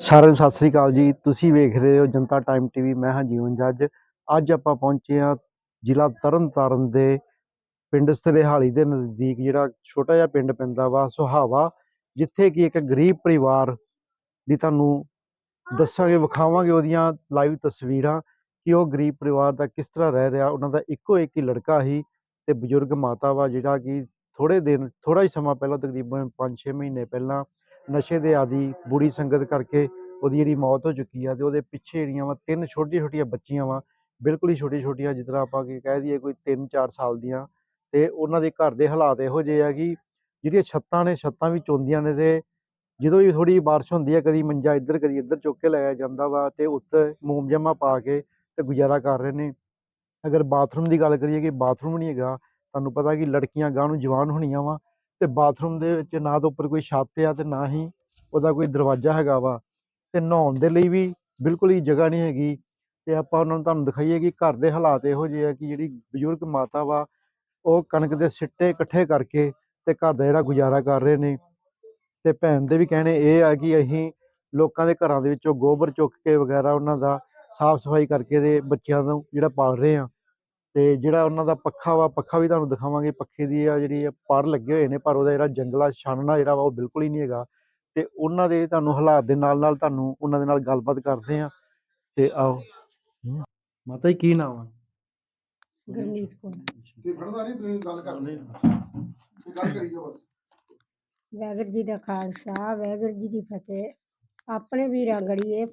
ਸਾਰਿਆਂ ਨੂੰ ਸਤਿ ਸ੍ਰੀ ਅਕਾਲ ਜੀ। ਤੁਸੀਂ ਵੇਖ ਰਹੇ ਹੋ ਜਨਤਾ ਟਾਈਮ ਟੀਵੀ ਮੈਂ ਹਾਂ ਜੀਵਨ ਜੱਜ। ਅੱਜ ਆਪਾਂ ਪਹੁੰਚੇ ਹਾਂ ਜ਼ਿਲ੍ਹਾ ਤਰਨਤਾਰਨ ਦੇ ਪਿੰਡ ਸਰੇਹਾਲੀ ਦੇ ਨਜ਼ਦੀਕ, ਜਿਹੜਾ ਛੋਟਾ ਜਿਹਾ ਪਿੰਡ ਪੈਂਦਾ ਵਾ ਸੁਹਾਵਾ, ਜਿੱਥੇ ਕਿ ਇੱਕ ਗਰੀਬ ਪਰਿਵਾਰ ਦੀ ਤੁਹਾਨੂੰ ਦੱਸਾਂਗੇ, ਵਿਖਾਵਾਂਗੇ ਉਹਦੀਆਂ ਲਾਈਵ ਤਸਵੀਰਾਂ ਕਿ ਉਹ ਗਰੀਬ ਪਰਿਵਾਰ ਦਾ ਕਿਸ ਤਰ੍ਹਾਂ ਰਹਿ ਰਿਹਾ। ਉਹਨਾਂ ਦਾ ਇੱਕੋ ਇੱਕ ਹੀ ਲੜਕਾ ਹੀ ਤੇ ਬਜ਼ੁਰਗ ਮਾਤਾ ਵਾ, ਜਿਹੜਾ ਕਿ ਥੋੜੇ ਦਿਨ ਥੋੜਾ ਹੀ ਸਮਾਂ ਪਹਿਲਾਂ, ਤਕਰੀਬਨ 5-6 ਮਹੀਨੇ ਪਹਿਲਾਂ ਨਸ਼ੇ ਦੇ ਆਦੀ ਬੁਰੀ ਸੰਗਤ ਕਰਕੇ ਉਹਦੀ ਜਿਹੜੀ ਮੌਤ ਹੋ ਚੁੱਕੀ ਆ ਤੇ ਉਹਦੇ ਪਿੱਛੇ ਜਿਹੜੀਆਂ ਵਾ, ਤਿੰਨ ਛੋਟੀਆਂ ਛੋਟੀਆਂ ਬੱਚੀਆਂ ਵਾ, ਬਿਲਕੁਲ ਹੀ ਛੋਟੀਆਂ ਛੋਟੀਆਂ ਜਿਸ ਤਰ੍ਹਾਂ ਆਪਾਂ ਕੀ ਕਹਿ ਦਈਏ ਕੋਈ 3-4 ਸਾਲ ਦੀਆਂ ਤੇ ਉਹਨਾਂ ਦੇ ਘਰ ਦੇ ਹਾਲਾਤ ਇਹੋ ਜਿਹੇ ਆ ਕਿ ਜਿਹੜੀਆਂ ਛੱਤਾਂ ਨੇ, ਛੱਤਾਂ ਵੀ ਚੋਂਦੀਆਂ ਨੇ ਤੇ ਜਦੋਂ ਵੀ ਥੋੜੀ ਬਾਰਿਸ਼ ਹੁੰਦੀ ਹੈ ਕਦੀ ਮੰਜਾ ਇੱਧਰ, ਕਦੀ ਇੱਧਰ ਚੁੱਕ ਕੇ ਲਾਇਆ ਜਾਂਦਾ ਵਾ ਤੇ ਉੱਤੇ ਮੋਮਜਮਾ ਪਾ ਕੇ ਤੇ ਗੁਜ਼ਾਰਾ ਕਰ ਰਹੇ ਨੇ। ਅਗਰ ਬਾਥਰੂਮ ਦੀ ਗੱਲ ਕਰੀਏ ਕਿ ਬਾਥਰੂਮ ਨਹੀਂ ਹੈਗਾ, ਤੁਹਾਨੂੰ ਪਤਾ ਕਿ ਲੜਕੀਆਂ ਗਾਂ ਨੂੰ ਜਵਾਨ ਹੋਣੀਆਂ ਵਾ ਤੇ ਬਾਥਰੂਮ ਦੇ ਵਿੱਚ ਨਾ ਤਾਂ ਉੱਪਰ ਕੋਈ ਛੱਤ ਆ ਤੇ ਨਾ ਹੀ ਉਹਦਾ ਕੋਈ ਦਰਵਾਜ਼ਾ ਹੈਗਾ ਵਾ ਤੇ ਨਹਾਉਣ ਦੇ ਲਈ ਵੀ ਬਿਲਕੁਲ ਹੀ ਜਗ੍ਹਾ ਨਹੀਂ ਹੈਗੀ ਤੇ ਆਪਾਂ ਉਹਨਾਂ ਨੂੰ ਤੁਹਾਨੂੰ ਦਿਖਾਈਏ ਕਿ ਘਰ ਦੇ ਹਾਲਾਤ ਇਹੋ ਜਿਹੇ ਆ ਕਿ ਜਿਹੜੀ ਬਜ਼ੁਰਗ ਮਾਤਾ ਵਾ ਉਹ ਕਣਕ ਦੇ ਸਿੱਟੇ ਇਕੱਠੇ ਕਰਕੇ ਤੇ ਘਰ ਦਾ ਜਿਹੜਾ ਗੁਜ਼ਾਰਾ ਕਰ ਰਹੇ ਨੇ ਤੇ ਭੈਣ ਦੇ ਵੀ ਕਹਿਣੇ ਇਹ ਆ ਕਿ ਅਸੀਂ ਲੋਕਾਂ ਦੇ ਘਰਾਂ ਦੇ ਵਿੱਚੋਂ ਗੋਬਰ ਚੁੱਕ ਕੇ ਵਗੈਰਾ ਉਹਨਾਂ ਦਾ ਸਾਫ਼ ਸਫ਼ਾਈ ਕਰਕੇ ਤੇ ਬੱਚਿਆਂ ਨੂੰ ਜਿਹੜਾ ਪਾਲ ਰਹੇ ਆ ਤੇ ਜਿਹੜਾ ਉਹਨਾਂ ਦਾ ਪੱਖਾ ਵਾ ਪੱਖਾ ਵੀ ਤੁਹਾਨੂੰ ਦਿਖਾਵਾਂਗੇ ਪੱਖੇ ਦੀ ਆ ਜਿਹੜੀ ਆ ਪਰ ਲੱਗੇ ਹੋਏ ਨੇ ਪਰ ਉਹਦਾ ਜਿਹੜਾ ਜੰਗਲਾ ਛਾਨਣਾ ਜਿਹੜਾ ਵਾ ਉਹ ਬਿਲਕੁਲ ਹੀ ਨਹੀਂ ਹੈਗਾ। ਤੇ ਉਹਨਾਂ ਦੇ ਤੁਹਾਨੂੰ ਹਾਲਾਤ ਦੇ ਨਾਲ ਨਾਲ ਤੁਹਾਨੂੰ ਉਹਨਾਂ ਦੇ ਨਾਲ ਗੱਲਬਾਤ ਕਰਦੇ ਆ ਤੇ ਆਓ। ਮਾਤਾ ਜੀ ਕੀ ਨਾਮ ਆ? ਗੁਰਮੀਤ ਕੌਰ। ਤੇ ਖੜਦਾ ਨਹੀਂ? ਤੁਸੀਂ ਗੱਲ ਕਰਨੀ ਤੇ ਗੱਲ ਕਰੀ ਜਾਓ ਬਸ। ਵਾਹਿਗੁਰੂ ਜੀ ਦਾ ਖਾਲਸਾ ਵਾਹਿਗੁਰੂ ਜੀ ਦੀ ਫਤਿਹ। ਆਪਣੇ ਵੀਰਾਂ ਗੜੀਏ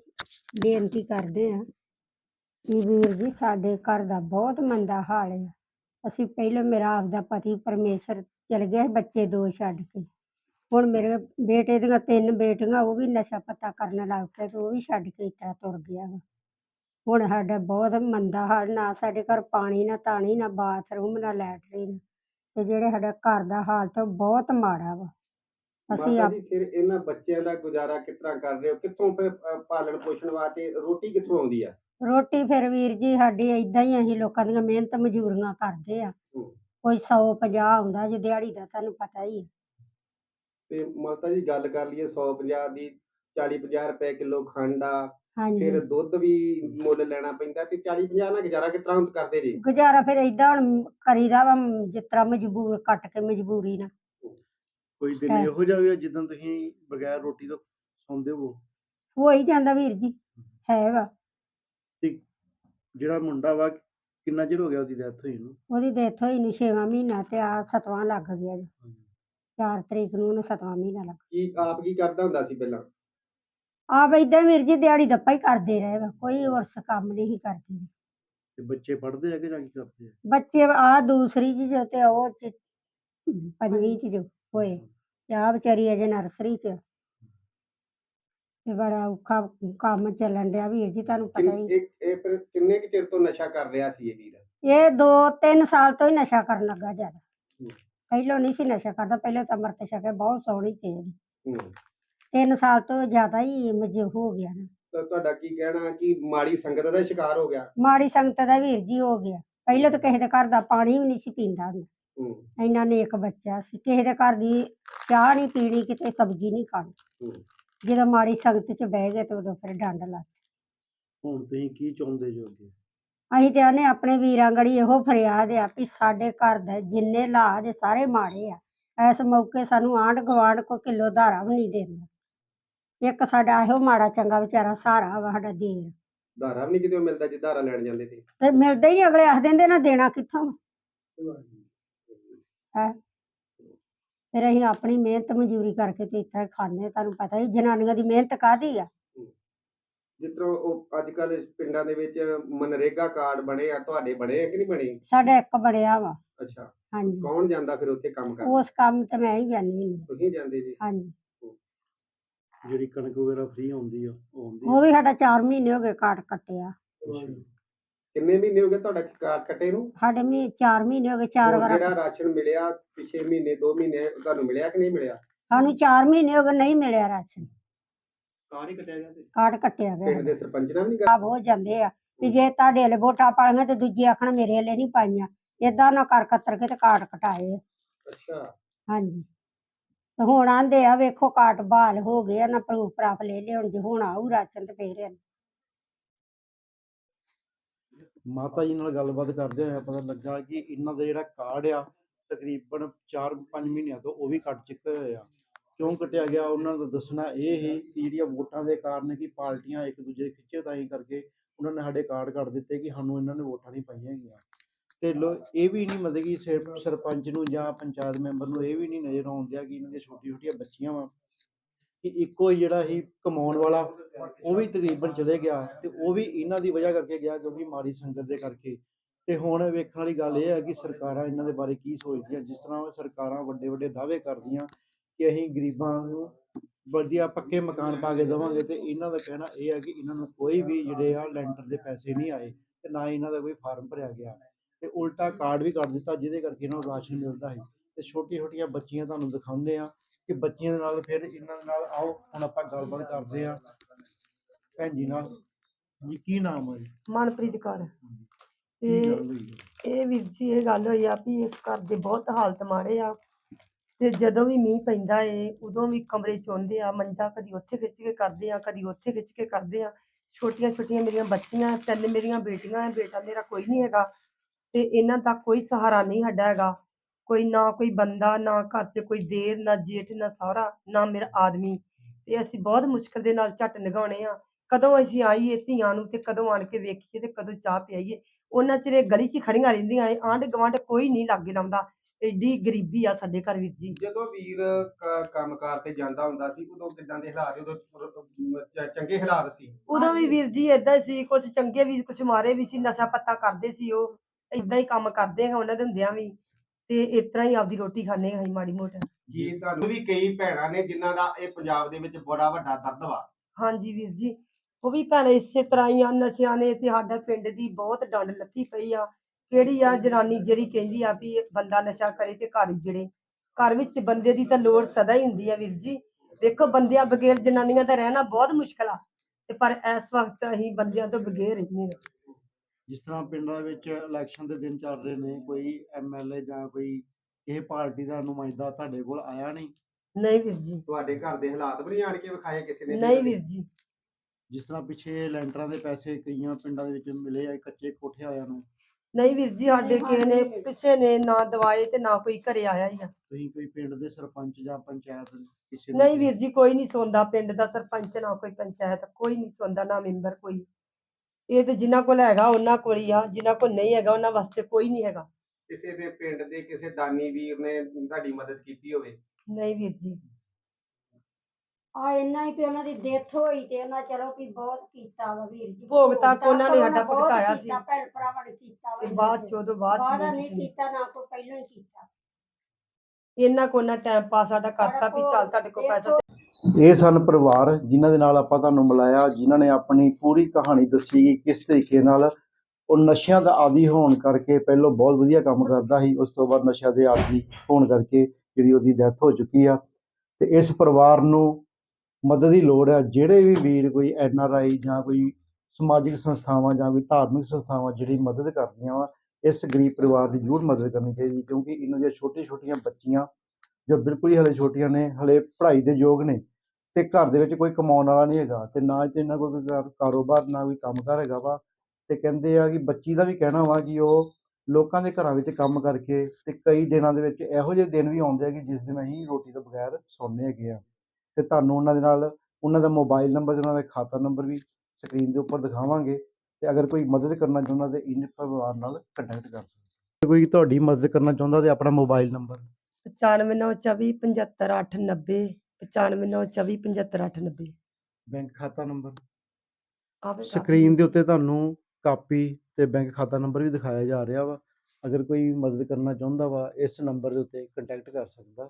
ਬੇਨਤੀ ਕਰਦੇ ਆ ਕਿ ਵੀਰ ਜੀ ਸਾਡੇ ਘਰ ਦਾ ਬਹੁਤ ਮੰਦਾ ਹਾਲ ਹੈ ਅਸੀਂ ਪਹਿਲਾਂ ਮੇਰਾ ਆਪਦਾ ਪਤੀ ਪਰਮੇਸ਼ਰ ਚਲ ਗਿਆ ਸੀ ਬੱਚੇ ਦੋ ਛੱਡ ਕੇ। ਹੁਣ ਮੇਰੇ ਬੇਟੇ ਦੀਆਂ ਤਿੰਨ ਬੇਟੀਆਂ ਉਹ ਵੀ ਨਸ਼ਾ ਪੱਤਾ ਕਰਨ ਲੱਗ ਪਏ ਤੇ ਉਹ ਵੀ ਛੱਡ ਕੇ ਇਤਰਾ ਤੁਰ ਗਿਆ ਵਾ। ਹੁਣ ਸਾਡਾ ਬਹੁਤ ਮੰਦਾ ਹਾਲ ਨਾ ਸਾਡੇ ਘਰ ਪਾਣੀ ਨਾ ਤਾਣੀ ਨਾ ਬਾਥਰੂਮ ਨਾ ਲੈਟਰੀਨ ਤੇ ਜਿਹੜੇ ਸਾਡਾ ਘਰ ਦਾ ਹਾਲਤ ਉਹ ਬਹੁਤ ਮਾੜਾ ਵਾ। ਅਸੀਂ ਮਾਤਾ ਆਪ ਜੀ ਫਿਰ ਇਹਨਾਂ ਬੱਚਿਆਂ ਦਾ ਗੁਜ਼ਾਰਾ ਕਿਸ ਤਰ੍ਹਾਂ ਕਰ ਰਹੇ ਹੋ? ਕਿੱਥੋਂ ਫਿਰ ਅ, ਪਾਲਣ ਪੋਸ਼ਣ ਵਾਸਤੇ ਰੋਟੀ ਕਿੱਥੋਂ ਆਉਂਦੀ ਆ? ਰੋਟੀ ਫਿਰ ਵੀਰ ਜੀ ਸਾਡੀ ਏਦਾਂ ਹੀ ਅਸੀਂ ਲੋਕਾਂ ਦੀਆਂ ਮਿਹਨਤ ਮਜ਼ਦੂਰੀਆਂ ਕਰਦੇ ਆ। ਹੂੰ। ਕੋਈ 100 50 ਆਉਂਦਾ ਜੇ ਦਿਹਾੜੀ ਦਾ ਤੁਹਾਨੂੰ ਪਤਾ ਹੀ ਹੈ ਤੇ ਮਾਤਾ ਜੀ ਗੱਲ ਕਰ ਲਈਏ 150 ਦੀ 40 50 ਰੁਪਏ ਕਿਲੋ ਖੰਡ ਆ ਹਾਂਜੀ। ਫਿਰ ਦੁੱਧ ਵੀ ਮੁੱਲ ਲੈਣਾ ਪੈਂਦਾ ਤੇ 40 50 ਨਾਲ ਗੁਜ਼ਾਰਾ ਕਿਸ ਤਰ੍ਹਾਂ ਕਰਦੇ ਜੀ? ਗੁਜ਼ਾਰਾ ਫਿਰ ਏਦਾਂ ਹੁਣ ਕਰੀਦਾ ਵਾ ਜਿਸ ਤਰ੍ਹਾਂ ਮਜਬੂਰ ਕੱਟ ਕੇ ਮਜਬੂਰੀ ਨਾਲ। ਕੋਈ ਦਿਨ ਹੈ। ਇਹੋ ਜਿਹਾ ਵੀ ਆ ਜਿੱਦਾਂ ਤੁਸੀਂ ਬਗੈਰ ਰੋਟੀ ਤੋਂ ਸੌਂਦੇ ਹੋ? ਹੋ ਹੀ ਜਾਂਦਾ ਵੀਰ ਜੀ ਹੈ ਵਾ। ਜਿਹੜਾ ਮੁੰਡਾ ਵਾ ਕਿੰਨਾ ਚਿਰ ਹੋ ਗਿਆ ਉਹਦੀ ਡੈਥ ਹੋਈ ਨੂੰ? ਉਹਦੀ ਡੈਥ ਹੋਈ ਨੂੰ 6ਵਾਂ ਮਹੀਨਾ ਤੇ ਆ 7ਵਾਂ ਲੱਗ ਗਿਆ ਜੀ। 4 ਤਰੀਕ ਨੂੰ ਉਹਨੂੰ 7ਵਾਂ ਮਹੀਨਾ ਲੱਗ ਕੀ ਆਪ ਕੀ ਕਰਦਾ ਹੁੰਦਾ ਸੀ ਪਹਿਲਾਂ? ਆਪ ਏਦਾਂ ਵੀਰ ਜੀ ਦਿਹਾੜੀ ਦੱਪਾ ਹੀ ਕਰਦੇ ਰਹੇ ਵਾ ਕੋਈ ਹੋਰ ਸ ਕੰਮ ਨਹੀਂ ਕਰਦੇ। ਤੇ ਬੱਚੇ ਪੜ੍ਹਦੇ ਆ ਕਿ ਜਾਂ ਕੀ ਕਰਦੇ ਆ? ਬੱਚੇ ਆ ਦੂਸਰੀ ਜੋ ਤੇ ਉਹ ਚ ਪੰਜਵੀਂ ਚ ਜੋ ਹੋਏ ਤੇ ਆ ਵਿਚਾਰੀ ਅਜੇ ਨਰਸਰੀ ਚ ਤੇ ਬੜਾ ਔਖਾ ਕੰਮ ਚੱਲਣ ਡਿਆ ਵੀਰ ਜੀ ਤੁਹਾਨੂੰ ਪਤਾ ਹੀ। ਇਹ ਇਹ ਫਿਰ ਕਿੰਨੇ ਕੁ ਚਿਰ ਤੋਂ ਨਸ਼ਾ ਕਰ ਰਿਹਾ ਸੀ ਇਹ ਵੀਰ? ਇਹ ਦੋ ਤਿੰਨ ਸਾਲ ਤੋਂ ਹੀ ਨਸ਼ਾ ਕਰਨ ਲੱਗਾ ਜ਼ਿਆਦਾ। ਹੂੰ। ਪਹਿਲਾਂ ਨਹੀਂ ਸੀ ਨਸ਼ਾ ਕਰਦਾ ਪਹਿਲਾਂ ਤਾਂ ਅੰਮ੍ਰਿਤ ਛਕੇ ਬਹੁਤ ਸੋਹਣੀ ਸੀ। ਹੂੰ। ਤਿੰਨ ਸਾਲ ਤੋਂ ਜ਼ਿਆਦਾ ਹੀ ਮਜੇ ਹੋ ਗਿਆ ਨਾ। ਤਾਂ ਤੁਹਾਡਾ ਕੀ ਕਹਿਣਾ ਕਿ ਮਾੜੀ ਸੰਗਤ ਦਾ ਸ਼ਿਕਾਰ ਹੋ ਗਿਆ? ਮਾੜੀ ਸੰਗਤ ਦਾ ਵੀਰ ਜੀ ਹੋ ਗਿਆ। ਪਹਿਲਾਂ ਤਾਂ ਕਿਸੇ ਦੇ ਘਰ ਦਾ ਪਾਣੀ ਵੀ ਨਹੀਂ ਸੀ ਪੀਂਦਾ ਹੁੰਦਾ। ਹੂੰ। ਇੰਨਾ ਨੇਕ ਬੱਚਾ ਸੀ। ਕਿਸੇ ਦੇ ਘਰ ਦੀ ਚਾਹ ਨਹੀਂ ਪੀਣੀ ਕਿਤੇ ਸਬਜ਼ੀ ਨਹੀਂ ਖਾਣੀ। ਹੂੰ। ਜਦੋਂ ਮਾੜੀ ਸੰਗਤ 'ਚ ਬਹਿ ਗਏ ਤੇ ਉਦੋਂ ਫਿਰ ਡੰਡ ਲੱਗ ਹੁਣ ਤੁਸੀਂ ਕੀ ਚਾਹੁੰਦੇ ਜੋ ਅੱਗੇ? ਅਸੀਂ ਤੇ ਆਨੇ ਆਪਣੇ ਵੀਰਾਂ ਗੜੀ ਇਹੋ ਫਰਿਆਦ ਆ ਵੀ ਸਾਡੇ ਘਰ ਦੇ ਜਿੰਨੇ ਲਾਜ ਸਾਰੇ ਮਾੜੇ ਆ। ਇਸ ਮੌਕੇ ਸਾਨੂੰ ਆਂਢ ਗੁਆਂਢ ਕੋ ਕਿਲੋ ਧਾਰਾ ਵੀ ਨਹੀਂ ਦਿੰਦਾ। ਇੱਕ ਸਾਡਾ ਇਹੋ ਮਾੜਾ ਚੰਗਾ ਵਿਚਾਰਾ ਸਹਾਰਾ ਵਾ ਸਾਡਾ ਦੇਰ। ਧਾਰਾ ਵੀ ਨਹੀਂ ਕਿਤੇ ਮਿਲਦਾ ਜੇ ਧਾਰਾ ਲੈਣ ਜਾਂਦੇ ਤੇ। ਤੇ ਮਿਲਦੇ ਹੀ ਅਗਲੇ ਆਖ ਦਿੰਦੇ ਨਾ ਦੇਣਾ ਕਿੱਥੋਂ? ਹੈ? ਫਿਰ ਅਸੀਂ ਆਪਣੀ ਮਿਹਨਤ ਮਜ਼ਦੂਰੀ ਕਰਕੇ ਤੇ ਇੱਥੇ ਖਾਂਦੇ ਤੁਹਾਨੂੰ ਪਤਾ ਹੀ ਜਨਾਨੀਆਂ ਦੀ ਮਿਹਨਤ ਕਾਹਦੀ ਆ? ਜਿਸ ਤਰ੍ਹਾਂ ਉਹ ਅੱਜ ਕੱਲ ਪਿੰਡਾਂ ਦੇ ਵਿੱਚ ਮਨਰੇਗਾ ਕਾਰਡ ਬਣੇ ਆ ਤੁਹਾਡੇ ਬਣੇ ਆ ਕਿ ਨਹੀਂ ਬਣੇ? ਸਾਡਾ ਇੱਕ ਬਣਿਆ ਵਾ। ਅੱਛਾ। ਹਾਂਜੀ। ਕੌਣ ਜਾਂਦਾ ਫਿਰ ਉੱਥੇ ਕੰਮ ਕਰਨ? ਉਸ ਕੰਮ ਤੇ ਮੈਂ ਹੀ ਜਾਂਦੀ ਹਾਂ। ਤੁਸੀਂ ਜਾਂਦੇ ਜੀ? ਹਾਂਜੀ। ਜਿਹੜੀ ਕਣਕ ਵਗੈਰਾ ਫ੍ਰੀ ਆਉਂਦੀ ਆ ਉਹ ਆਉਂਦੀ ਉਹ ਵੀ ਸਾਡਾ 4 ਮਹੀਨੇ ਹੋ ਗਏ ਕਾਟ ਕੱਟਿਆ। ਕਿੰਨੇ ਮਹੀਨੇ ਹੋ ਗਏ ਤੁਹਾਡਾ ਕਾਰਡ ਕੱਟੇ ਨੂੰ? ਸਾਡੇ ਮੀ 4 ਮਹੀਨੇ ਹੋ ਗਏ ਚਾਰ ਹੁਣ ਵਾਰ। ਜਿਹੜਾ ਰਾਸ਼ਨ ਮਿਲਿਆ ਪਿਛੇ ਮਹੀਨੇ 2 ਮਹੀਨੇ ਤੁਹਾਨੂੰ ਮਿਲਿਆ ਕਿ ਨਹੀਂ ਮਿਲਿਆ? ਸਾਨੂੰ 4 ਮਹੀਨੇ ਹੋ ਗਏ ਨਹੀਂ ਮਿਲਿਆ ਰਾਸ਼ਨ। ਕਾਰਡ ਹੀ ਕੱਟਿਆ ਗਿਆ ਕਾਟ ਕੱਟਿਆ ਪਿੰਡ ਗਿਆ ਦੇ ਸਰਪੰਚ ਨਾਲ ਵੀ ਗੱਲ? ਖਰਾਬ ਹੋ ਜਾਂਦੇ ਆ। ਵੀ ਜੇ ਤੁਹਾਡੇ ਵਾਲੇ ਵੋਟਾਂ ਪਾਈਆਂ ਤੇ ਦੂਜੇ ਆਖਣ ਮੇਰੇ ਵਾਲੇ ਨਹੀਂ ਪਾਈਆਂ। ਏਦਾਂ ਨਾ ਕਰ ਕਤਰ ਕੇ ਤੇ ਕਾਟ ਕਟਾਏ। ਆ। ਅੱਛਾ। ਹਾਂਜੀ। ਤੇ ਹੁਣ ਆਂਦੇ ਆ ਵੇਖੋ ਕਾਟ ਬਹਾਲ ਹੋ ਗਏ ਆ ਨਾ ਪ੍ਰੂਫ ਪ੍ਰਾਪ ਲੈ ਲਿਆਉਣ ਜੇ ਹੁਣ ਆਊ ਰਾਸ਼ਨ ਤੇ ਫੇਰ ਆ। ਮਾਤਾ ਜੀ ਨਾਲ ਗੱਲਬਾਤ ਕਰਦੇ ਹੋਏ ਪਤਾ ਲੱਗਾ ਕਿ ਇਹਨਾਂ ਦਾ ਜਿਹੜਾ ਕਾਰਡ ਆ, ਤਕਰੀਬਨ 4-5 ਮਹੀਨਿਆਂ ਤੋਂ ਉਹ ਵੀ ਕੱਟ ਚੁੱਕੇ ਹੋਏ ਆ। ਕਿਉਂ ਕੱਟਿਆ ਗਿਆ ਉਹਨਾਂ ਦਾ ਦੱਸਣਾ ਇਹ ਹੀ ਕਿ ਜਿਹੜੀਆਂ ਵੋਟਾਂ ਦੇ ਕਾਰਨ ਕਿ ਪਾਰਟੀਆਂ ਇੱਕ ਦੂਜੇ ਦੇ ਖਿੱਚੇ ਤਾਈ ਕਰਕੇ ਉਹਨਾਂ ਨੇ ਸਾਡੇ ਕਾਰਡ ਕੱਟ ਦਿੱਤੇ ਕਿ ਸਾਨੂੰ ਇਹਨਾਂ ਨੇ ਵੋਟਾਂ ਨਹੀਂ ਪਾਈਆਂ ਹੈਗੀਆਂ ਤੇ ਲੋ, ਇਹ ਵੀ ਨਹੀਂ ਮਤਲਬ ਕਿ ਸਿਰ- ਸਰਪੰਚ ਨੂੰ ਜਾਂ ਪੰਚਾਇਤ ਮੈਂਬਰ ਨੂੰ ਇਹ ਵੀ ਨਹੀਂ ਨਜ਼ਰ ਆਉਂਦਿਆ ਕਿ ਇਹਨਾਂ ਦੀਆਂ ਛੋਟੀਆਂ ਛੋਟੀਆਂ ਬੱਚੀਆਂ ਵਾ। ਕਿ ਇੱਕੋ ਹੀ ਜਿਹੜਾ ਸੀ ਕਮਾਉਣ ਵਾਲਾ, ਉਹ ਵੀ ਤਕਰੀਬਨ ਚਲੇ ਗਿਆ ਤੇ ਉਹ ਵੀ ਇਹਨਾਂ ਦੀ ਵਜ੍ਹਾ ਕਰਕੇ ਗਿਆ ਕਿਉਂਕਿ ਮਾੜੀ ਸੰਗਤ ਦੇ ਕਰਕੇ। ਤੇ ਹੁਣ ਵੇਖਣ ਵਾਲੀ ਗੱਲ ਇਹ ਹੈ ਕਿ ਸਰਕਾਰਾਂ ਇਹਨਾਂ ਦੇ ਬਾਰੇ ਕੀ ਸੋਚਦੀਆਂ, ਜਿਸ ਤਰ੍ਹਾਂ ਸਰਕਾਰਾਂ ਵੱਡੇ ਵੱਡੇ ਦਾਅਵੇ ਕਰਦੀਆਂ ਕਿ ਅਸੀਂ ਗਰੀਬਾਂ ਨੂੰ ਵਧੀਆ ਪੱਕੇ ਮਕਾਨ ਪਾ ਕੇ ਦੇਵਾਂਗੇ ਤੇ ਇਹਨਾਂ ਦਾ ਕਹਿਣਾ ਇਹ ਹੈ ਕਿ ਇਹਨਾਂ ਨੂੰ ਕੋਈ ਵੀ ਜਿਹੜੇ ਆ ਲੈਂਟਰ ਦੇ ਪੈਸੇ ਨਹੀਂ ਆਏ ਤੇ ਨਾ ਹੀ ਇਹਨਾਂ ਦਾ ਕੋਈ ਫਾਰਮ ਭਰਿਆ ਗਿਆ। ਤੇ ਉਲਟਾ ਕਾਰਡ ਵੀ ਕੱਟ ਦਿੱਤਾ ਜਿਹਦੇ ਕਰਕੇ ਇਹਨਾਂ ਨੂੰ ਰਾਸ਼ਨ ਮਿਲਦਾ ਹੈ ਤੇ ਛੋਟੀਆਂ ਛੋਟੀਆਂ ਬੱਚੀਆਂ ਤੁਹਾਨੂੰ ਦਿਖਾਉਂਦੇ ਆ ਕਿ ਬੱਚੀਆਂ ਦੇ ਨਾਲ ਫਿਰ ਇਹਨਾਂ ਦੇ ਨਾਲ ਆਓ ਹੁਣ ਆਪਾਂ ਗੱਲਬਾਤ ਕਰਦੇ ਆ ਭੈਣ ਜੀ ਨਾਲ। ਜੀ ਕੀ ਨਾਮ ਹੈ ਮਨਪ੍ਰੀਤ ਕੌਰ। ਕੀ ਤੇ ਗੱਲ ਹੋਈ ਹੈ? ਇਹ ਵੀਰ ਜੀ ਇਹ ਗੱਲ ਹੋਈ ਆ ਵੀ ਇਸ ਘਰ ਦੇ ਬਹੁਤ ਹਾਲਤ ਮਾੜੇ ਆ ਤੇ ਜਦੋਂ ਵੀ ਮੀਂਹ ਪੈਂਦਾ ਏ ਉਦੋਂ ਵੀ ਕਮਰੇ ਚ ਆਉਂਦੇ ਆ ਮੰਜਾ ਕਦੀ ਉੱਥੇ ਖਿੱਚ ਕੇ ਕਰਦੇ ਆ ਕਦੀ ਉੱਥੇ ਖਿੱਚ ਕੇ ਕਰਦੇ ਆ। ਛੋਟੀਆਂ ਛੋਟੀਆਂ ਮੇਰੀਆਂ ਬੱਚੀਆਂ ਤਿੰਨ ਮੇਰੀਆਂ ਬੇਟੀਆਂ ਆ ਬੇਟਾ ਮੇਰਾ ਕੋਈ ਨਹੀਂ ਹੈਗਾ ਤੇ ਇਹਨਾਂ ਦਾ ਕੋਈ ਸਹਾਰਾ ਨਹੀਂ ਸਾਡਾ ਹੈਗਾ। ਕੋਈ ਨਾ ਕੋਈ ਬੰਦਾ ਨਾ ਘਰ 'ਚ ਕੋਈ ਦੇਰ ਨਾ ਜੇਠ ਨਾ ਸਹੁਰਾ ਨਾ ਮੇਰਾ ਆਦਮੀ। ਤੇ ਅਸੀਂ ਬਹੁਤ ਮੁਸ਼ਕਲ ਦੇ ਨਾਲ ਝੱਟ ਨਿਗਾਉਣੇ ਆ। ਕਦੋਂ ਅਸੀਂ ਆਈਏ ਧੀਆਂ ਨੂੰ ਤੇ ਕਦੋਂ ਆਣ ਕੇ ਵੇਖੀਏ ਤੇ ਕਦੋਂ ਚਾਹ ਪਿਆਈਏ। ਉਹਨਾਂ ਚਿਰ ਇਹ ਗਲੀ 'ਚ ਹੀ ਖੜੀਆਂ ਰਹਿੰਦੀਆਂ ਏ ਆਂਢ ਗੁਆਂਢ ਕੋਈ ਨਹੀਂ ਲਾਗੇ ਲਾਉਂਦਾ। ਐਡੀ ਗਰੀਬੀ ਆ ਸਾਡੇ ਘਰ ਵੀਰ ਜੀ। ਜਦੋਂ ਵੀਰ ਕ- ਕੰਮਕਾਰ ਤੇ ਜਾਂਦਾ ਹੁੰਦਾ ਸੀ ਉਦੋਂ ਕਿਦਾਂ ਦੇ ਹਾਲਾਤ ਉਦੋਂ ਚ- ਚੰਗੇ ਹਾਲਾਤ ਸੀ? ਉਦੋਂ ਵੀ ਵੀਰ ਜੀ ਏਦਾਂ ਹੀ ਸੀ। ਕੁਝ ਚੰਗੇ ਵੀ ਕੁਝ ਮਾਰੇ ਵੀ ਸੀ। ਨਸ਼ਾ ਪੱਤਾ ਕਰਦੇ ਸੀ ਉਹ। ਏਦਾਂ ਹੀ ਕੰਮ ਕਰਦੇ ਆ ਉਹਨਾਂ ਦੇ ਹੁੰਦਿਆਂ ਵੀ। ਤੇ ਇਸ ਤਰ੍ਹਾਂ ਹੀ ਆਪਦੀ ਰੋਟੀ ਖਾਂਦੇ ਹਾਂ ਮਾੜੀ ਮੋਟੀ। ਕੀ ਤੁਹਾਨੂੰ ਵੀ ਕਈ ਭੈਣਾਂ ਨੇ ਜਿਨ੍ਹਾਂ ਦਾ ਇਹ ਪੰਜਾਬ ਦੇ ਵਿੱਚ ਬੜਾ ਵੱਡਾ ਦਰਦ ਵਾ। ਹਾਂਜੀ ਵੀਰ ਜੀ ਉਹ ਵੀ ਭੈਣੇ ਇਸੇ ਤਰ੍ਹਾਂ ਹੀ ਆ ਨਸ਼ਿਆਂ ਨੇ ਤੇ ਸਾਡਾ ਪਿੰਡ ਦੀ ਬਹੁਤ ਡੰਡ ਲੱਥੀ ਪਈ ਆ। ਕਿਹੜੀ ਆ ਜਨਾਨੀ ਜਿਹੜੀ ਕਹਿੰਦੀ ਆ ਵੀ ਬੰਦਾ ਨਸ਼ਾ ਕਰੇ ਤੇ ਘਰ ਉਜੜੇ ਘਰ ਵਿੱਚ ਬੰਦੇ ਦੀ ਤਾਂ ਲੋੜ ਸਦਾ ਹੀ ਹੁੰਦੀ ਆ ਵੀਰ ਜੀ। ਵੇਖੋ ਬੰਦਿਆਂ ਬਗੈਰ ਜਨਾਨੀਆਂ ਦਾ ਰਹਿਣਾ ਬਹੁਤ ਮੁਸ਼ਕਲ ਆ। ਤੇ ਪਰ ਇਸ ਵਕਤ ਅਸੀਂ ਬੰਦਿਆਂ ਤੋਂ ਬਗੈਰ ਹਾਂ ਜਿਸ ਤਰ੍ਹਾਂ ਪਿੰਡਾਂ ਵਿੱਚ ਇਲੈਕਸ਼ਨ ਦੇ ਦਿਨ ਚੱਲ ਰਹੇ ਨੇ ਕੋਈ ਐਮਐਲਏ ਜਾਂ ਕੋਈ ਕਿਸੇ ਪਾਰਟੀ ਦਾ ਨੁਮਾਇੰਦਾ ਤੁਹਾਡੇ ਕੋਲ ਆਇਆ ਨਹੀਂ? ਨਹੀਂ ਵੀਰ ਜੀ। ਤੁਹਾਡੇ ਘਰ ਦੇ ਹਾਲਾਤ ਵੀ ਨਹੀਂ ਆਣ ਕੇ ਵਿਖਾਏ ਕਿਸੇ ਨੇ? ਨਹੀਂ ਵੀਰ ਜੀ। ਜਿਸ ਤਰ੍ਹਾਂ ਪਿੱਛੇ ਲੈਂਟਰਾਂ ਦੇ ਪੈਸੇ ਕਈਆਂ ਪਿੰਡਾਂ ਦੇ ਵਿੱਚ ਮਿਲੇ ਆ ਕੱਚੇ ਕੋਠੇ ਵਾਲਿਆਂ ਨੂੰ। ਨਹੀਂ ਵੀਰ ਜੀ ਸਾਡੇ ਕਿਸੇ ਨੇ ਕਿਸੇ ਨੇ ਨਾ ਦਵਾਏ ਤੇ ਨਾ ਕੋਈ ਘਰੇ ਆਇਆ ਹੀ ਆ। ਤੁਸੀਂ ਕੋਈ ਪਿੰਡ ਦੇ ਸਰਪੰਚ ਜਾਂ ਪੰਚਾਇਤ ਕਿਸੇ ਨੂੰ ਨਹੀਂ ਵੀਰ ਜੀ ਕੋਈ ਨਹੀਂ ਸੁਣਦਾ। ਪਿੰਡ ਦਾ ਸਰਪੰਚ ਨਾ ਕੋਈ ਪੰਚਾਇਤ ਕੋਈ ਨਹੀਂ ਸੁਣਦਾ ਨਾ ਮੈਂਬਰ ਕੋਈ। ਇਹ ਤੇ ਜਿਨ੍ਹਾਂ ਕੋਲ ਹੈਗਾ ਉਹਨਾਂ ਕੋਲ ਹੀ ਆ ਜਿਨ੍ਹਾਂ ਕੋਲ ਨਹੀਂ ਹੈਗਾ ਉਹਨਾਂ ਵਾਸਤੇ ਕੋਈ ਨਹੀਂ ਹੈਗਾ ਕਿਸੇ ਦੇ ਪਿੰਡ ਦੇ ਕਿਸੇ ਦਾਨੀ ਵੀਰ ਨੇ ਤੁਹਾਡੀ ਮਦਦ ਕੀਤੀ ਹੋਵੇ ਨਹੀਂ ਵੀਰ ਜੀ ਆ ਇੰਨਾ ਹੀ ਕਿ ਉਹਨਾਂ ਦੀ ਡੈਥ ਹੋਈ ਤੇ ਉਹਨਾਂ ਚਲੋ ਵੀ ਬਹੁਤ ਕੀਤਾ ਵਾ ਵੀਰ ਜੀ ਭੋਗ ਤੱਕ ਉਹਨਾਂ ਨੇ ਸਾਡਾ ਬਹੁਤ ਕੀਤਾ, ਸੀ। ਭੈਣ ਭਰਾਵਾਂ ਨੇ ਕੀਤਾ ਵਾ ਤੇ ਬਾਅਦ। ਚ ਉਹਦੋਂ ਬਾਅਦ ਬਾਅਦ ਚ ਨਹੀਂ ਨਹੀਂ ਕਿਸੇ ਨੇ। ਕੀਤਾ ਨਾ ਕੋਈ ਪਹਿਲਾਂ ਹੀ ਕੀਤਾ ਇਹਨਾਂ ਕੋਲ ਟਾਈਮ ਪਾਸ ਸਾਡਾ ਕਰਤਾ ਵੀ ਚੱਲ ਤੁਹਾਡੇ ਕੋਲ ਪੈਸਾ ਇਹ ਸਨ ਪਰਿਵਾਰ ਜਿਨ੍ਹਾਂ ਦੇ ਨਾਲ ਆਪਾਂ ਤੁਹਾਨੂੰ ਮਿਲਾਇਆ, ਜਿਨ੍ਹਾਂ ਨੇ ਆਪਣੀ ਪੂਰੀ ਕਹਾਣੀ ਦੱਸੀ ਕਿ ਕਿਸ ਤਰੀਕੇ ਨਾਲ ਉਹ ਨਸ਼ਿਆਂ ਦਾ ਆਦੀ ਹੋਣ ਕਰਕੇ ਪਹਿਲਾਂ ਬਹੁਤ ਵਧੀਆ ਕੰਮ ਕਰਦਾ ਸੀ, ਉਸ ਤੋਂ ਬਾਅਦ ਨਸ਼ਿਆਂ ਦੇ ਆਦੀ ਹੋਣ ਕਰਕੇ ਜਿਹੜੀ ਉਹਦੀ ਡੈਥ ਹੋ ਚੁੱਕੀ ਆ। ਤੇ ਇਸ ਪਰਿਵਾਰ ਨੂੰ ਮਦਦ ਦੀ ਲੋੜ ਆ, ਜਿਹੜੇ ਵੀ ਵੀਰ ਕੋਈ ਐਨ ਆਰ ਆਈ ਜਾਂ ਕੋਈ ਸਮਾਜਿਕ ਸੰਸਥਾਵਾਂ ਜਾਂ ਕੋਈ ਧਾਰਮਿਕ ਸੰਸਥਾਵਾਂ ਜਿਹੜੀ ਮਦਦ ਕਰਦੀਆਂ ਵਾ ਇਸ ਗਰੀਬ ਪਰਿਵਾਰ ਦੀ ਜ਼ਰੂਰ ਮਦਦ ਕਰਨੀ ਚਾਹੀਦੀ, ਕਿਉਂਕਿ ਇਹਨਾਂ ਦੀਆਂ ਛੋਟੀਆਂ ਛੋਟੀਆਂ ਬੱਚੀਆਂ, ਜੋ ਬਿਲਕੁਲ ਹੀ ਹਲੇ ਛੋਟੀਆਂ ਨੇ, ਹਲੇ ਪੜ੍ਹਾਈ ਦੇ ਯੋਗ ਨੇ, ਤੇ ਘਰ ਦੇ ਵਿੱਚ ਕੋਈ ਕਮਾਉਣ ਵਾਲਾ ਨਹੀਂ ਹੈਗਾ, ਤੇ ਨਾ ਤੇ ਇਹਨਾਂ ਕੋਲ ਕੋਈ ਕਾਰ- ਕਾਰੋਬਾਰ, ਨਾ ਕੋਈ ਕੰਮਕਾਰ ਹੈਗਾ ਵਾ, ਤੇ ਕਹਿੰਦੇ ਆ ਕਿ ਬੱਚੀ ਦਾ ਵੀ ਕਹਿਣਾ ਵਾ ਕਿ ਉਹ ਲੋਕਾਂ ਦੇ ਘਰਾਂ ਵਿੱਚ ਕੰਮ ਕਰਕੇ, ਤੇ ਕਈ ਦਿਨਾਂ ਦੇ ਵਿੱਚ ਇਹੋ ਜਿਹੇ ਦਿਨ ਵੀ ਆਉਂਦੇ ਆ ਕਿ ਜਿਸ ਦਿਨ ਅਸੀਂ ਰੋਟੀ ਤੋਂ ਬਗੈਰ ਸੌਂਦੇ ਹੈਗੇ ਆ। ਤੇ ਤੁਹਾਨੂੰ ਉਹਨਾਂ ਦੇ ਨਾਲ, ਉਹਨਾਂ ਦਾ ਮੋਬਾਈਲ ਨੰਬਰ ਤੇ ਉਹਨਾਂ ਦਾ ਖਾਤਾ ਨੰਬਰ ਵੀ ਸਕਰੀਨ ਦੇ ਉੱਪਰ ਦਿਖਾਵਾਂਗੇ। ਤੇ ਅਗਰ ਕੋਈ ਮਦਦ ਕਰਨਾ ਚਾਹੁੰਦਾ ਤੇ ਇਨ ਪਰਿਵਾਰ ਨਾਲ ਕੰਟੈਕਟ ਕਰ ਸਕਦੇ। ਕੋਈ ਤੁਹਾਡੀ ਮਦਦ ਕਰਨਾ ਚਾਹੁੰਦਾ ਤੇ ਆਪਣਾ ਮੋਬਾਈਲ ਨੰਬਰ 9524 75890 9524 75890 ਬੈਂਕ ਖਾਤਾ ਨੰਬਰ। ਆਵੇ ਸਕਰੀਨ ਦੇ ਉੱਤੇ ਤੁਹਾਨੂੰ ਕਾਪੀ ਤੇ ਬੈਂਕ ਖਾਤਾ ਨੰਬਰ ਵੀ ਦਿਖਾਇਆ ਜਾ ਰਿਹਾ ਵਾ। ਅਗਰ ਕੋਈ ਮਦਦ ਕਰਨਾ ਚਾਹੁੰਦਾ ਵਾ ਇਸ ਨੰਬਰ ਦੇ ਉੱਤੇ ਕੰਟੈਕਟ ਕਰ ਸਕਦਾ।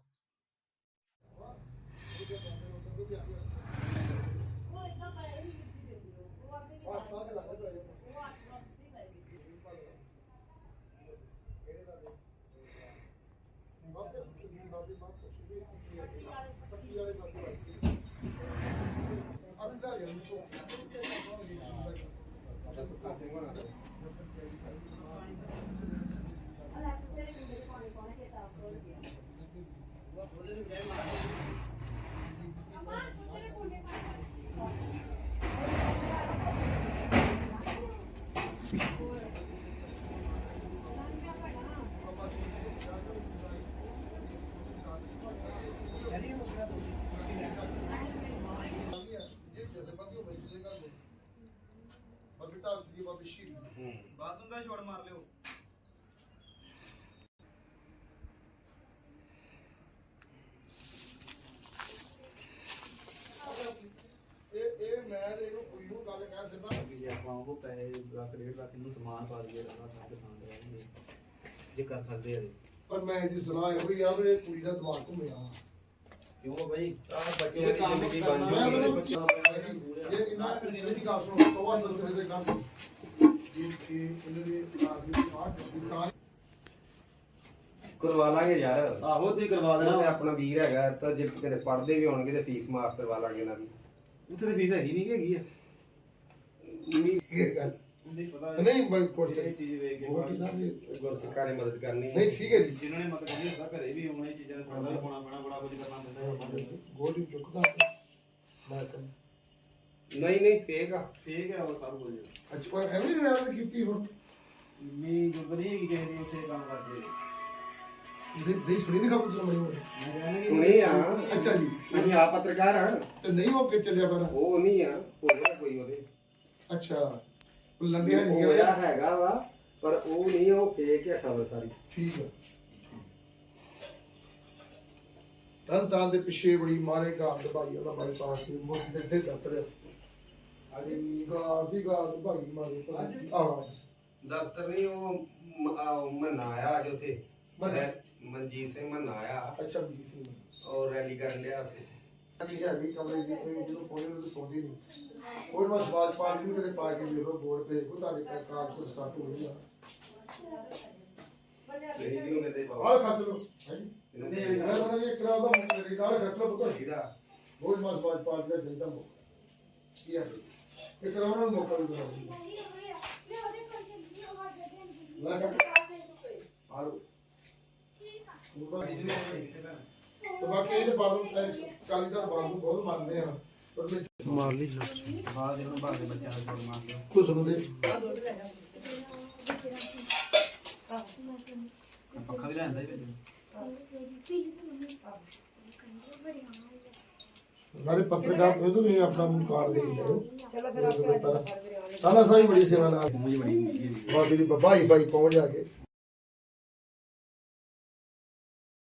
ਅਲੱਗ ਤੇਰੇ ਮੁੰਡੇ ਕੋਲ ਕੋਣ ਕੇ ਤਾਂ ਆਪਰੋਲ ਗਿਆ ਉਹ ਬੋਲੇ ਨੂੰ ਗਏ ਮਾਰ Thank you. ਆਪਾਂ ਉਹ ਪੈਸੇ ਲੱਖ ਡੇਢ ਲੱਖ ਨੂੰ ਸਮਾਨ ਪਾ ਦਈਏ ਰਹਿਣਾ ਸਾਰੇ ਥਾਂ ਤੇ ਰਹਿਣਗੇ ਜੇ ਕਰ ਸਕਦੇ ਆ। ਤੇ। ਪਰ ਮੈਂ ਇਹਦੀ ਸਲਾਹ ਇਹੋ ਹੀ ਆ ਵੀ ਇਹ ਕੁੜੀ ਦਾ ਦਿਮਾਗ ਘੁੰਮਿਆ ਕਿਉਂ ਬਈ? ਆਹ ਬੱਚਿਆਂ ਇਹ ਦੀ ਕੰਮ ਜ਼ਿੰਦਗੀ ਕਰਨਾ। ਬਣ ਮੈਂ ਜੂਗੀ ਤਾਂ ਬੱਚਿਆਂ ਇਹ ਇਹਨਾਂ ਇਹਦੀ ਗੱਲ ਸੁਣੋ ਸਵਾ ਦਸ ਦੇ ਕੰਮ। ਇਹ ਇਹ ਇਹਨਾਂ ਦੇ ਆਦਮੀ ਬਾਤ ਤਾਂ ਕਰਵਾ ਲਾਂਗੇ ਯਾਰ। ਆਹੋ ਤੁਸੀਂ ਕਰਵਾ ਦੇਣਾ। ਆਪਣਾ ਵੀਰ ਹੈਗਾ ਤਾਂ ਜੇ ਕਿਤੇ ਪੜਦੇ ਵੀ ਹੋਣਗੇ ਤੇ ਫੀਸ ਮਾਫ ਕਰਵਾ ਲਾਂਗੇ ਇਹਨਾਂ ਦੀ। ਉੱਥੇ ਤੇ ਫੀਸ ਹੈਗੀ ਨਹੀਂ ਕਿ ਹੈਗੀ ਆ? ਇਹ ਗੱਲ। ਨਹੀਂ ਪਤਾ ਨਹੀਂ ਬਈ ਕੋਰਸ ਇਹ ਚੀਜ਼ ਵੇਖ ਕੇ ਆ ਜੀ ਗੁਰਸਿੱਖਾਂ ਨੇ ਮਦਦ ਕਰਨੀ ਨਹੀਂ ਠੀਕ ਹੈ ਜੀ। ਜਿਨ੍ਹਾਂ ਨੇ ਮਤਲਬ ਨਹੀਂ ਹੁੰਦਾ ਘਰੇ ਵੀ ਆਉਣਾ ਇਹ ਚੀਜ਼ਾਂ ਦਾ ਥੋੜਾ ਜਿਹਾ ਪਾਉਣਾ ਪੈਣਾ ਬੜਾ ਕੁਝ ਕਰਨਾ ਪੈਂਦਾ ਗੋਲੀ ਚੁੱਕਦਾ ਮੈਂ ਤਾਂ ਨਹੀਂ ਨਹੀਂ ਫੇਕ ਆ। ਠੀਕ ਹੈ ਉਹ ਸਭ ਕੁਝ। ਅੱਜ ਪਰ ਐਵੇਂ ਹੀ ਵਿਆਹ ਕੀਤੀ ਹੁਣ? ਨਹੀਂ ਹੈਗੀ ਕਿਸੇ ਦੀ ਉੱਥੇ ਕੰਮ ਕਰਦੇ। ਦੇ ਦੇ ਸੁਣੀ ਨਹੀਂ ਖਬਰ ਸੁਣੀ ਮੈਂ ਕਹਿੰਦਾ ਕਿ ਸੁਣੀ ਆ ਅੱਛਾ ਜੀ ਅਸੀਂ ਆ ਪੱਤਰਕਾਰ ਆ ਤੇ ਨਹੀਂ ਹੋ ਕੇ ਚੱਲਿਆ ਪਰ ਉਹ ਨਹੀਂ ਆ ਹੋਇਆ ਕੋਈ ਉਹਦੇ ਅੱਛਾ ਲੰਡਿਆ ਨਹੀਂ ਹੋਇਆ ਗਿਆ ਹੈਗਾ ਵਾ ਪਰ ਉਹ ਨਹੀਂ ਆ ਉਹ ਫੇਕ ਆ ਖਬਰ ਸਾਰੀ ਠੀਕ ਹੈ ਤਨ ਤਾਂ ਦੇ ਪਿੱਛੇ ਬੜੀ ਮਾਰੇ ਗਾਲ ਦਬਾਈ ਉਹਦਾ ਬਾਈ ਪਾਸ ਦੀ ਮੁੱਖ ਦੇ ਤੇ ਦਤਰ ਅਜੀ ਗਾਲ ਦੀ ਗਾਲ ਦਬਾਈ ਮਾਰੇ ਆਹ ਦਫ਼ਤਰ ਨਹੀਂ ਉਹ ਮ- ਆ ਉਹ ਮੰਨਾ ਆਇਆ ਅੱਜ ਉਥੇ ਮੰਨਾ? ਮਨਜੀਤ ਸਿੰਘ ਮੰਨਾ ਆਇਆ ਅੱਛਾ ਜੀ ਸੀ ਔਰ ਰੈਲੀ ਕਰਨ ਡਿਆ ਸੀ ਹੈ ਵੀ ਕਮਰੇ ਦੀ ਕੋਈ ਜਦੋਂ ਕੋਲੇ ਨੂੰ ਸੌਂਦੀ ਨਹੀਂ ਕੋਈ ਬਸ ਬਾਜ ਪਾਰਟੀ ਨੂੰ ਕਦੇ ਪਾ ਕੇ ਵੇਖੋ ਬੋਰਡ ਤੇ ਕੋ ਤੁਹਾਡੇ ਘਰ ਕਾਰ ਕੋ ਸਟਾਰਟ ਹੋ ਗਿਆ ਨਹੀਂ ਕਹਿੰਦੇ ਆਹ ਬਾਬਾ ਖੱਤ ਲੋ ਹੈ? ਇਹਨੂੰ ਮੈਂ ਉਹਨਾਂ ਨੇ ਕਰਾ ਦੋ ਮੇਰੇ ਨਾਲ ਖੱਤ ਲੋ ਪੁੱਤਰ ਜਿਹੜਾ ਬਹੁਤ ਮਾਸ ਬਾਜ ਪਾਰਟੀ ਦਾ ਜਨਤਾ ਮੌਕਾ। ਕੀ ਹੈ ਇਹ ਕਰਾਉਣਾ ਨੂੰ ਮੌਕਾ ਵੀ ਦਿਓ ਲਾ ਕੱਟ ਆਲੋ ਤੇ ਬਾਕੀ ਇਹਦੇ ਬਾਦਲ ਕਾਲੀ ਦਾ ਬਾਦਲ ਨੂੰ ਬਹੁਤ ਮੰਨਦੇ ਆ ਪਰ ਮੈਂ ਮਾਰ ਲਈ ਬਾਅਦ ਇਹਨਾਂ ਬਾਅਦ ਦੇ ਬੱਚਿਆਂ ਦਾ ਜੋੜ ਮਾਰ ਦਿਓ ਕੁਝ ਨੂੰ ਦੇ ਪੱਖਾ ਵੀ ਲੈਂਦਾ ਹੀ ਵਿੱਚ ਨਾਲੇ ਪੱਤਰਕਾਰ ਨੂੰ ਆਪਣਾ ਦੇ ਚਲੋ ਫਿਰ ਆਪੇ ਸਾਲਾ ਸਾਈ ਬੜੀ ਸੇਵਾ ਨਾਲ ਮੂੰਹ ਬੜੀ ਬਾਬੀ ਦੀ ਭਾਈ ਭਾਈ ਪਹੁੰਚ ਜਾ ਕੇ